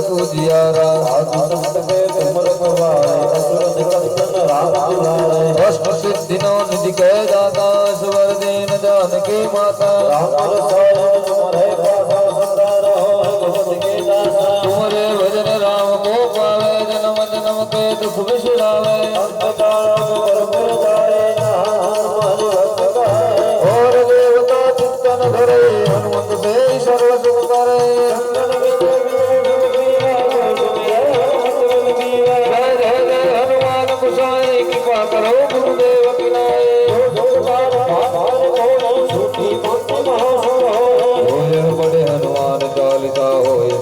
ਸੋ ਜਿਆਰਾ ਸਾਧੂ ਸੰਤ ਕੇ ਤੁਮਰ ਪਵਾਏ ਅਸੁਰ ਨਿਕਟਨ ਰਾਮ ਦੁਲਾਰੇ ਅਸ਼ਟ ਸਿੱਧਿਨੋ ਨਿਜ ਕੇ ਦਾਤਾ ਸਵਰ ਦੇਨ ਜਾਨ ਕੇ ਮਾਤਾ ਰਾਮ ਰਸਾਇਣ ਤੁਮਰੇ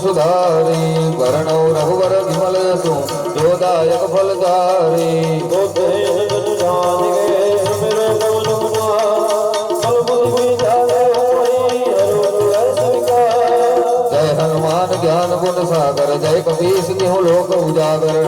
सुधारी वरणौ रघुवर विमल सु जोदायक फलधारी जय हनुमान ज्ञान गुण सागर जय कपीस तिहु लोक उजागर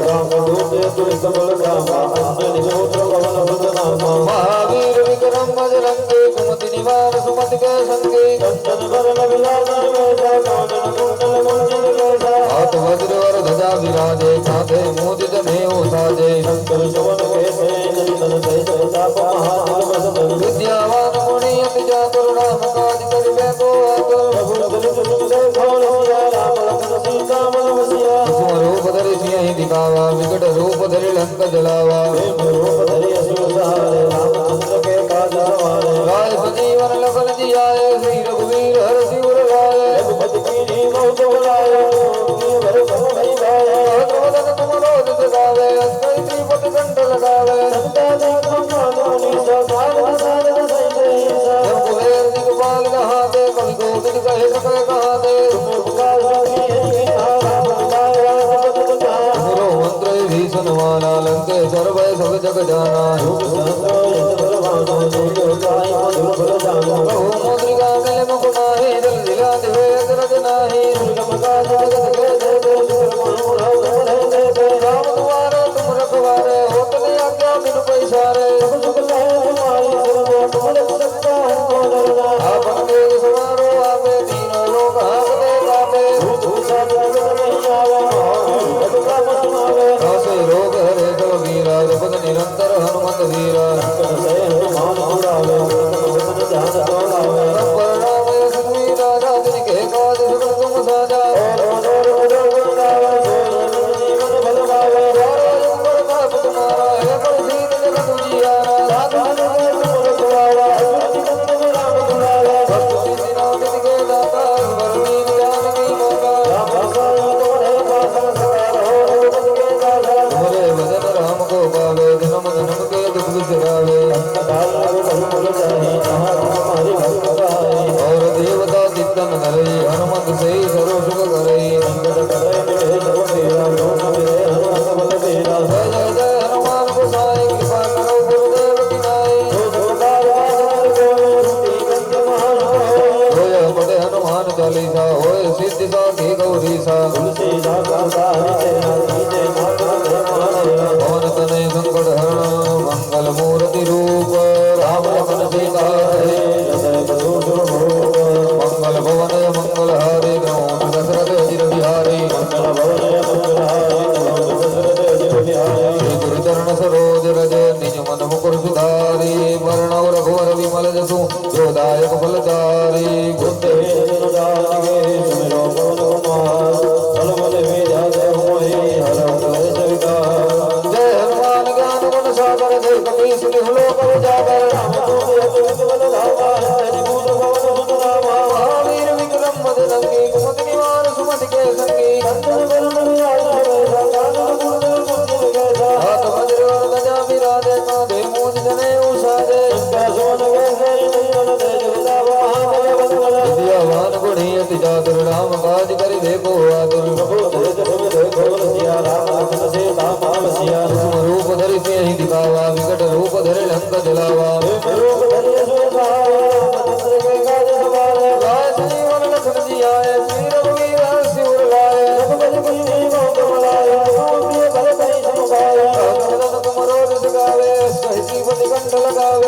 विराजे कांधे मोदित नेऊ साजे। विद्यावान गुणी अति चातुर राम काज करिबे को आतुर कुसुम रूप धरि सिंह दिखावा विकट रूप धरि लंक जलावा। राय तखवारे होटले आे निवार सुमति के संगी हाथ वज्र और गजा विराजे कांधे सहिती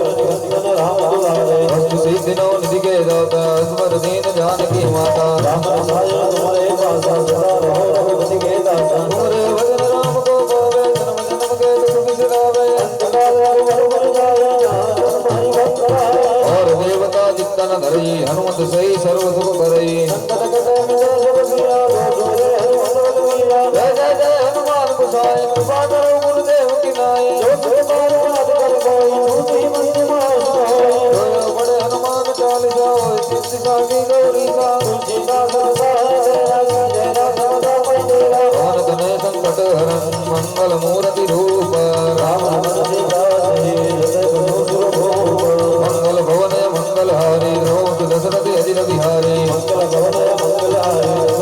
साजा चारों युग पर धाप तुम्हारा है पर सीत जगत उजियारा अष्ट सिद्धि नौ निधि के दाता स्मर दीन जानकी माता तुमरे भजन राम को पावे जन्म जन्म के दुख बिसरावे और देवता चित्तन धरई हनुमत सही सर्व सुख दशरथ अजिर बिहारी श्री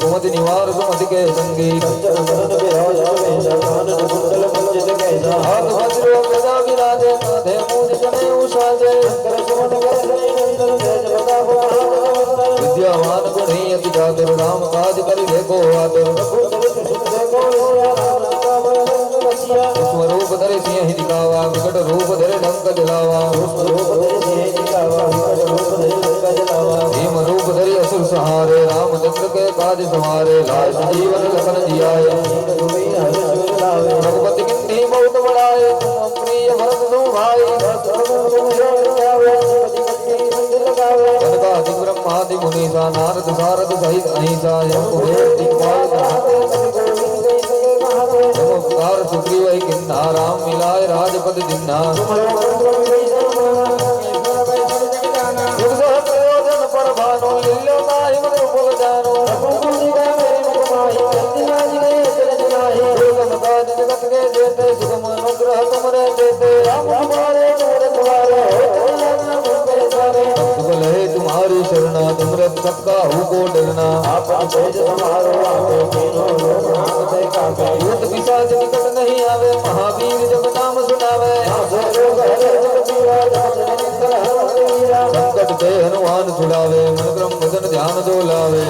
कुमति निवार सुमति के संगी। विद्यावान गुणी अति चातुर राम काज करि देखो आतुर स्वरूप धरे सिंह ही दिखावा, विकट रूप धरे डंक जलावा। भीम रूप धरे असुर सहारे रामचंद्र के काज सवारे लाल जीवन लखन जियाए रघुपति किन्नी बहुत बड़ाए प्रिय भरत सो भाई कनकादि ब्रह्मादि मुनीसा नारद सारद सहित अहिंसा यम सुग्रीव किन्ना राम मिलाय राजपद दिन्ना सबका हु को डरना आपन तेज समारो आपे तीनों लोक नामते कापे भूत पिशाच निकट नहीं आवे। महावीर जब नाम सुनावे। वीरा संकट ते हनुमान छुड़ावे मन क्रम वचन ध्यान दो लावे।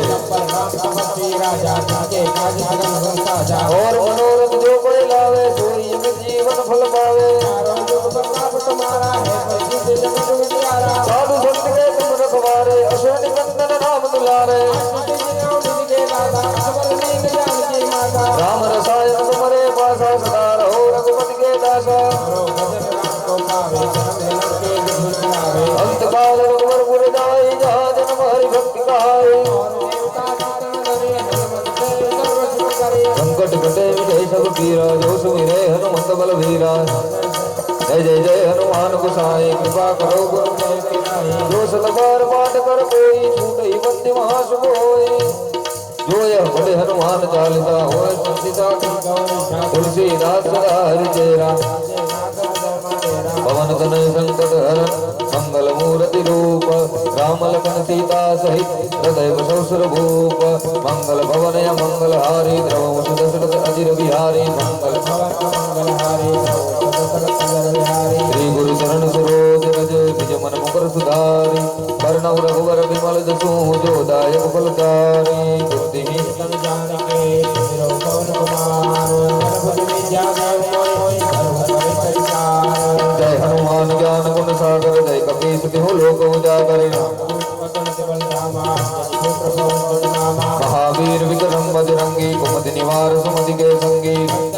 और मनोरथ जो कोई लावे सोई अमित जीवन फल पावे। पीरा, जो सुमिरे हनुमंत बल भीरा जय जय जय, हनुमान गुसाई, कृपा करो गुरु जो सतबार पाठ कर कोई छूट ही बंदी महासुख होई जो यह बड़े हनुमान चालिसा संसिता तुलसीदास सदा हरि चेरा पवन तनय संकट हरण मंगल मूर्ति रूप। राम लखन सीता सहित हृदय सौसुर भूप। मंगल भवन मंगल हारी द्रव दशरथ अजिर बिहारी। मंगल श्री गुरु चरण रज मुकुर सुधारी वर्ण रघुवर विमल जसु जो दायक फलचारी बुद्धि जय हनुमान ज्ञान गुण सागर, जय कपीस तिहु लोक उजागर। महावीर विक्रम बजरंगी, कुमति निवार सुमति के संगी।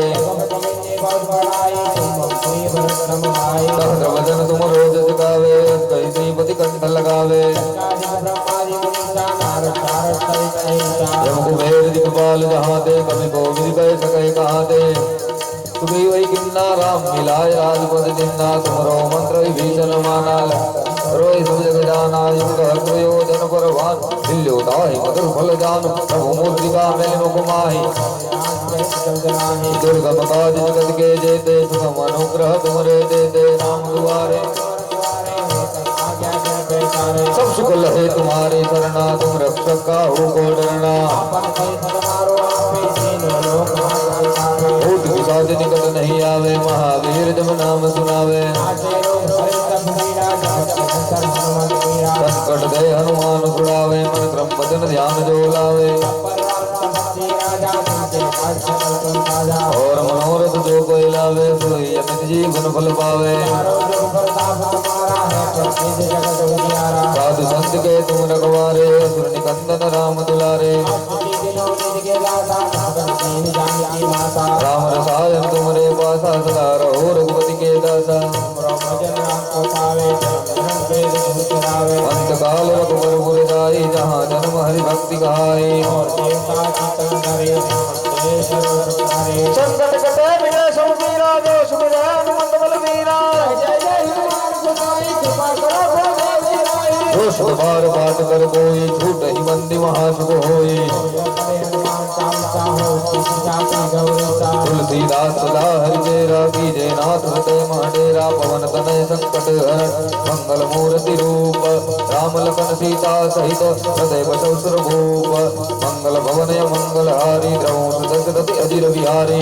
दिखपाल जहाँ ते कभी गोविंद कह सके कहाँ ते तुम्हें वही किन्ना राम मिलाए, राजपद जिन्ना तुमरो मंत्र विभीषण माना रोय सब जग जाना युग हर प्रयोजन परवान दिल्यो दाहि मधुर फल जान, प्रभु मुद्रिका मैल मुख माहि। दुर्गम काज जगत के जेते सुगम अनुग्रह तुमरे देते, राम दुआरे। सब सुख लहे तुम्हारे शरणा तुम रक्षक का हो को डरना भूत पिशाच निकट नहीं आवे महावीर जब नाम सुनावे। संकट दे हनुमान छुड़ावे मन क्रम वचन ध्यान जो लावे और मनोरथ जो कोई लावे सोई अमित जीवन फल पावे साधु संत के तुम रखवारे सुर निकंदन राम दुलारे राम रसायन तुमरे पासा सदा रहो रघुपति के दासा अंत काल रघुवर पुर जाई जहाँ जन्म हरि भक्ति कहाई संकट कटे मिटे सब पीरा जो सुमिरै हनुमंत बल वीरा जो सुख बार पाठ कर कोई छूट ही बंदी महासुख होई तुलसीदास सदा हरि तेरा की जय नाथ महाडेरा पवन तनय संकट हरण। मंगल मूर्ति रूप, राम लखन सीता सहित हृदय बसुर भूप। मंगल भवन मंगल हारी, द्रवो दशरथि अजिर बिहारी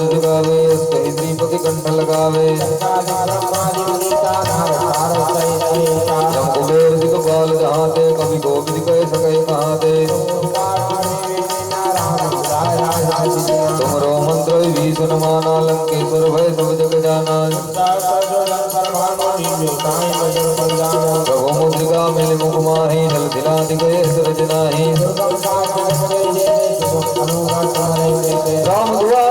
दिखावे कही श्रीपति कंठ लगावे। कुबेर दिखपाल जहाँ ते कवि गोविंद कह तुमरो मंत्र विभीषण माना लंकेश्वर भय सब जग जाना। प्रभु मुद्रिका मिल मुख माही दिला राम दुआरे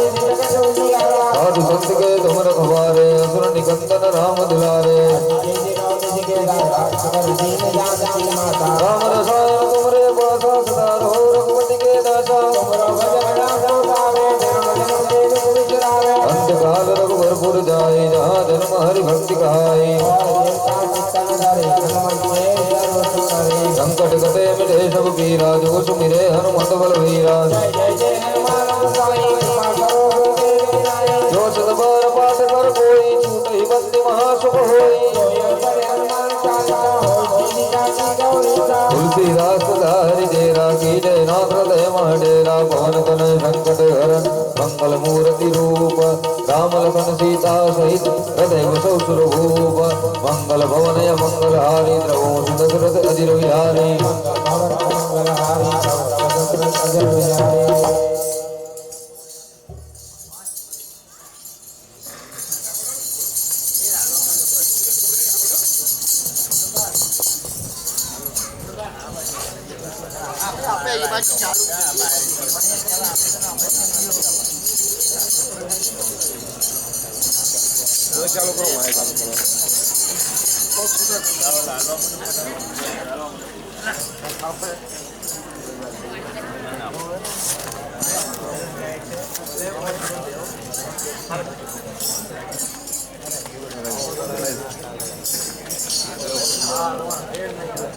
साधु संत के तुम रखवारे असुर निकंदन राम दुलारे। राम रसायन तुमरे पासा सदा रहो रघुपति के दासा। अंत काल रघुवरपुर जाए, जहाँ जन्म हरि भक्ति कहाई संकट कटे मिटे, सब पीरा जो सुमिरे हनुमत बल वीरा जगदहरण मंगल मूर्ति रूप राम लखन सीता सहित हृदय वसौ मंगल भवन मंगल हारी द्रवो दशरथ अजिर विहारी Yeah, 这下路可能还差不多。好吃的，然后来了，来了，来，好吃。